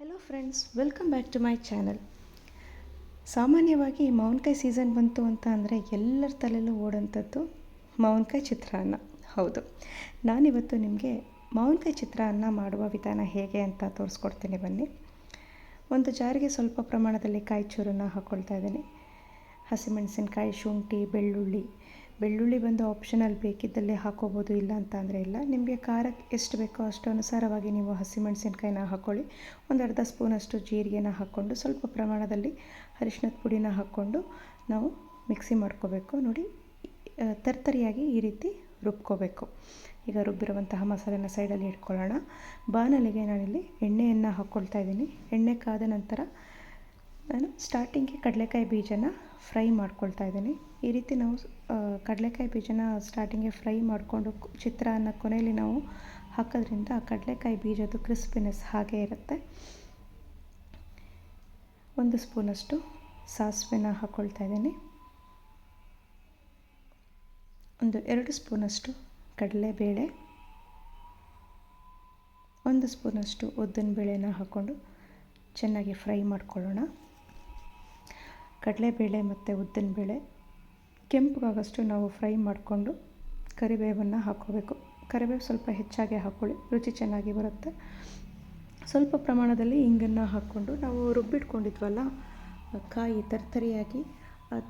Hello friends welcome back to my channel ಸಾಮಾನ್ಯವಾಗಿ ಮಾವಿನಕಾಯಿ season ಬಂತು ಅಂತ ಅಂದರೆ ಎಲ್ಲರ ತಲೆಯಲ್ಲೂ ಓಡೋಂಥದ್ದು ಮಾವಿನಕಾಯಿ ಚಿತ್ರಾನ್ನ. ಹೌದು. ನಾನಿವತ್ತು ನಿಮಗೆ ಮಾವಿನಕಾಯಿ ಚಿತ್ರಾನ್ನ ಮಾಡುವ ವಿಧಾನ ಹೇಗೆ ಅಂತ ತೋರಿಸ್ಕೊಡ್ತೀನಿ ಬನ್ನಿ. ಒಂದು ಜಾರಿಗೆ ಸ್ವಲ್ಪ ಪ್ರಮಾಣದಲ್ಲಿ ಕಾಯಿ ಚೂರನ್ನು ಹಾಕ್ಕೊಳ್ತಾ ಇದ್ದೀನಿ. ಹಸಿಮೆಣಸಿನಕಾಯಿ, ಶುಂಠಿ, ಬೆಳ್ಳುಳ್ಳಿ ಬೆಳ್ಳುಳ್ಳಿ ಬಂದು ಆಪ್ಷನಲ್ ಬೇಕಿದ್ದಲ್ಲೇ ಹಾಕೋಬೋದು, ಇಲ್ಲ ಅಂತ ಅಂದರೆ ಇಲ್ಲ. ನಿಮಗೆ ಖಾರಕ್ಕೆ ಎಷ್ಟು ಬೇಕೋ ಅಷ್ಟು ಅನುಸಾರವಾಗಿ ನೀವು ಹಸಿಮೆಣಸಿನ್ಕಾಯಿನ ಹಾಕ್ಕೊಳ್ಳಿ ಒಂದು ಅರ್ಧ ಸ್ಪೂನಷ್ಟು ಜೀರಿಗೆನ ಹಾಕ್ಕೊಂಡು ಸ್ವಲ್ಪ ಪ್ರಮಾಣದಲ್ಲಿ ಅರಿಶಿನದ ಪುಡಿನ ಹಾಕ್ಕೊಂಡು ನಾವು ಮಿಕ್ಸಿ ಮಾಡ್ಕೋಬೇಕು. ನೋಡಿ ತರ್ತರಿಯಾಗಿ ಈ ರೀತಿ ರುಬ್ಕೋಬೇಕು. ಈಗ ರುಬ್ಬಿರುವಂತಹ ಮಸಾಲೆನ ಸೈಡಲ್ಲಿ ಇಟ್ಕೊಳ್ಳೋಣ. ಬಾಣಲಿಗೆ ನಾನಿಲ್ಲಿ ಎಣ್ಣೆಯನ್ನು ಹಾಕ್ಕೊಳ್ತಾ ಇದ್ದೀನಿ. ಎಣ್ಣೆ ಕಾದ ನಂತರ ನಾನು ಸ್ಟಾರ್ಟಿಂಗ್ಗೆ ಕಡಲೆಕಾಯಿ ಬೀಜನ ಫ್ರೈ ಮಾಡ್ಕೊಳ್ತಾ ಇದ್ದೀನಿ. ಈ ರೀತಿ ನಾವು ಕಡಲೆಕಾಯಿ ಬೀಜನ ಸ್ಟಾರ್ಟಿಂಗ್ಗೆ ಫ್ರೈ ಮಾಡಿಕೊಂಡು ಚಿತ್ರಾನ್ನ ಕೊನೆಯಲ್ಲಿ ನಾವು ಹಾಕೋದ್ರಿಂದ ಕಡಲೆಕಾಯಿ ಬೀಜದ್ದು ಕ್ರಿಸ್ಪಿನೆಸ್ ಹಾಗೆ ಇರುತ್ತೆ. ಒಂದು ಸ್ಪೂನಷ್ಟು ಸಾಸಿವೆನ ಹಾಕ್ಕೊಳ್ತಾ ಇದ್ದೀನಿ. ಒಂದು ಎರಡು ಸ್ಪೂನಷ್ಟು ಕಡಲೆಬೇಳೆ. ಒಂದು ಸ್ಪೂನಷ್ಟು ಉದ್ದಿನ ಬೇಳೆನ ಹಾಕ್ಕೊಂಡು ಚೆನ್ನಾಗಿ ಫ್ರೈ ಮಾಡ್ಕೊಳ್ಳೋಣ. ಕಡಲೆಬೇಳೆ ಮತ್ತು ಉದ್ದಿನಬೇಳೆ. ಕೆಂಪುಗಾಗಷ್ಟು ನಾವು ಫ್ರೈ ಮಾಡಿಕೊಂಡು ಕರಿಬೇವನ್ನು ಹಾಕ್ಕೋಬೇಕು. ಕರಿಬೇವು ಸ್ವಲ್ಪ ಹೆಚ್ಚಾಗಿ ಹಾಕ್ಕೊಳ್ಳಿ, ರುಚಿ ಚೆನ್ನಾಗಿ ಬರುತ್ತೆ. ಸ್ವಲ್ಪ ಪ್ರಮಾಣದಲ್ಲಿ ಹಿಂಗನ್ನು ಹಾಕ್ಕೊಂಡು ನಾವು ರುಬ್ಬಿಟ್ಕೊಂಡಿದ್ವಲ್ಲ, ಕಾಯಿ ತರ್ತರಿಯಾಗಿ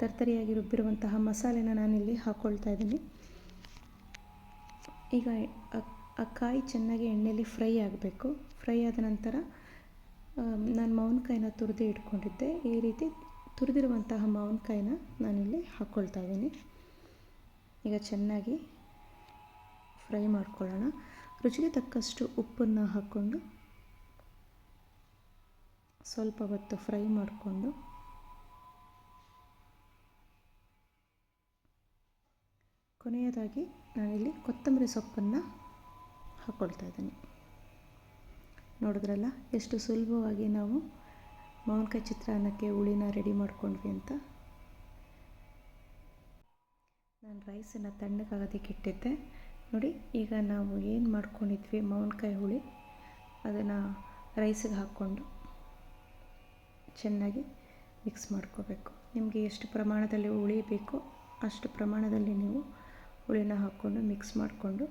ತರ್ತರಿಯಾಗಿ ರುಬ್ಬಿರುವಂತಹ ಮಸಾಲೆನ ನಾನಿಲ್ಲಿ ಹಾಕ್ಕೊಳ್ತಾ ಇದ್ದೀನಿ. ಈಗ ಆ ಕಾಯಿ ಚೆನ್ನಾಗಿ ಎಣ್ಣೆಯಲ್ಲಿ ಫ್ರೈ ಆಗಬೇಕು. ಫ್ರೈ ಆದ ನಂತರ ನಾನು ಮಾವಿನಕಾಯಿನ ತುರಿದು ಇಟ್ಕೊಂಡಿದ್ದೆ. ಈ ರೀತಿ ತುರಿದಿರುವಂತಹ ಮಾವಿನಕಾಯಿನ ನಾನಿಲ್ಲಿ ಹಾಕ್ಕೊಳ್ತಾ ಇದ್ದೀನಿ. ಈಗ ಚೆನ್ನಾಗಿ ಫ್ರೈ ಮಾಡ್ಕೊಳ್ಳೋಣ. ರುಚಿಗೆ ತಕ್ಕಷ್ಟು ಉಪ್ಪನ್ನು ಹಾಕ್ಕೊಂಡು ಸ್ವಲ್ಪ ಹೊತ್ತು ಫ್ರೈ ಮಾಡಿಕೊಂಡು ಕೊನೆಯದಾಗಿ ನಾನಿಲ್ಲಿ ಕೊತ್ತಂಬರಿ ಸೊಪ್ಪನ್ನು ಹಾಕ್ಕೊಳ್ತಾ ಇದ್ದೀನಿ. ನೋಡಿದ್ರಲ್ಲ, ಎಷ್ಟು ಸುಲಭವಾಗಿ ನಾವು ಮಾವಿನಕಾಯಿ ಚಿತ್ರಾನ್ನಕ್ಕೆ ಹುಳಿನ ರೆಡಿ ಮಾಡ್ಕೊಂಡ್ವಿ ಅಂತ. ನಾನು ರೈಸನ್ನು ತಣ್ಣಗಾಗೋದಕ್ಕೆ ಇಟ್ಟಿದ್ದೆ ನೋಡಿ, ಈಗ ನಾವು ಏನು ಮಾಡ್ಕೊಂಡಿದ್ವಿ? ಮಾವಿನಕಾಯಿ ಹುಳಿ. ಅದನ್ನು ರೈಸಿಗೆ ಹಾಕ್ಕೊಂಡು ಚೆನ್ನಾಗಿ ಮಿಕ್ಸ್ ಮಾಡ್ಕೋಬೇಕು. ನಿಮಗೆ ಎಷ್ಟು ಪ್ರಮಾಣದಲ್ಲಿ ಹುಳಿ ಬೇಕೋ ಅಷ್ಟು ಪ್ರಮಾಣದಲ್ಲಿ ನೀವು ಹುಳಿನ ಹಾಕ್ಕೊಂಡು ಮಿಕ್ಸ್ ಮಾಡಿಕೊಂಡು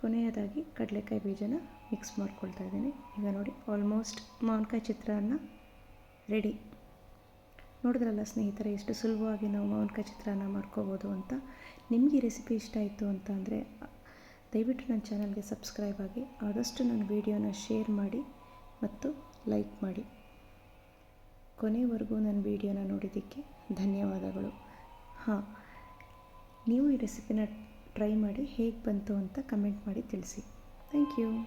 ಕೊನೆಯದಾಗಿ ಕಡಲೆಕಾಯಿ ಬೀಜನ ಮಿಕ್ಸ್ ಮಾಡ್ಕೊಳ್ತಾ ಇದ್ದೀನಿ. ಈಗ ನೋಡಿ ಆಲ್ಮೋಸ್ಟ್ ಮಾವಿನಕಾಯಿ ಚಿತ್ರಾನ್ನ ರೆಡಿ. ನೋಡಿದ್ರಲ್ಲ ಸ್ನೇಹಿತರೆ, ಎಷ್ಟು ಸುಲಭವಾಗಿ ನಾವು ಮೌನಕ ಚಿತ್ರಾನ್ನ ಮಾಡ್ಕೋಬೋದು ಅಂತ. ನಿಮಗೆ ರೆಸಿಪಿ ಇಷ್ಟ ಆಯಿತು ಅಂತ ಅಂದರೆ, ದಯವಿಟ್ಟು ನನ್ನ ಚಾನಲ್ಗೆ ಸಬ್ಸ್ಕ್ರೈಬ್ ಆಗಿ, ಆದಷ್ಟು ನನ್ನ ವೀಡಿಯೋನ ಶೇರ್ ಮಾಡಿ ಮತ್ತು ಲೈಕ್ ಮಾಡಿ. ಕೊನೆವರೆಗೂ ನನ್ನ ವೀಡಿಯೋನ ನೋಡಿದ್ದಕ್ಕೆ ಧನ್ಯವಾದಗಳು. ಹಾಂ, ನೀವು ಈ ರೆಸಿಪಿನ ಟ್ರೈ ಮಾಡಿ ಹೇಗೆ ಬಂತು ಅಂತ ಕಮೆಂಟ್ ಮಾಡಿ ತಿಳಿಸಿ. Thank you.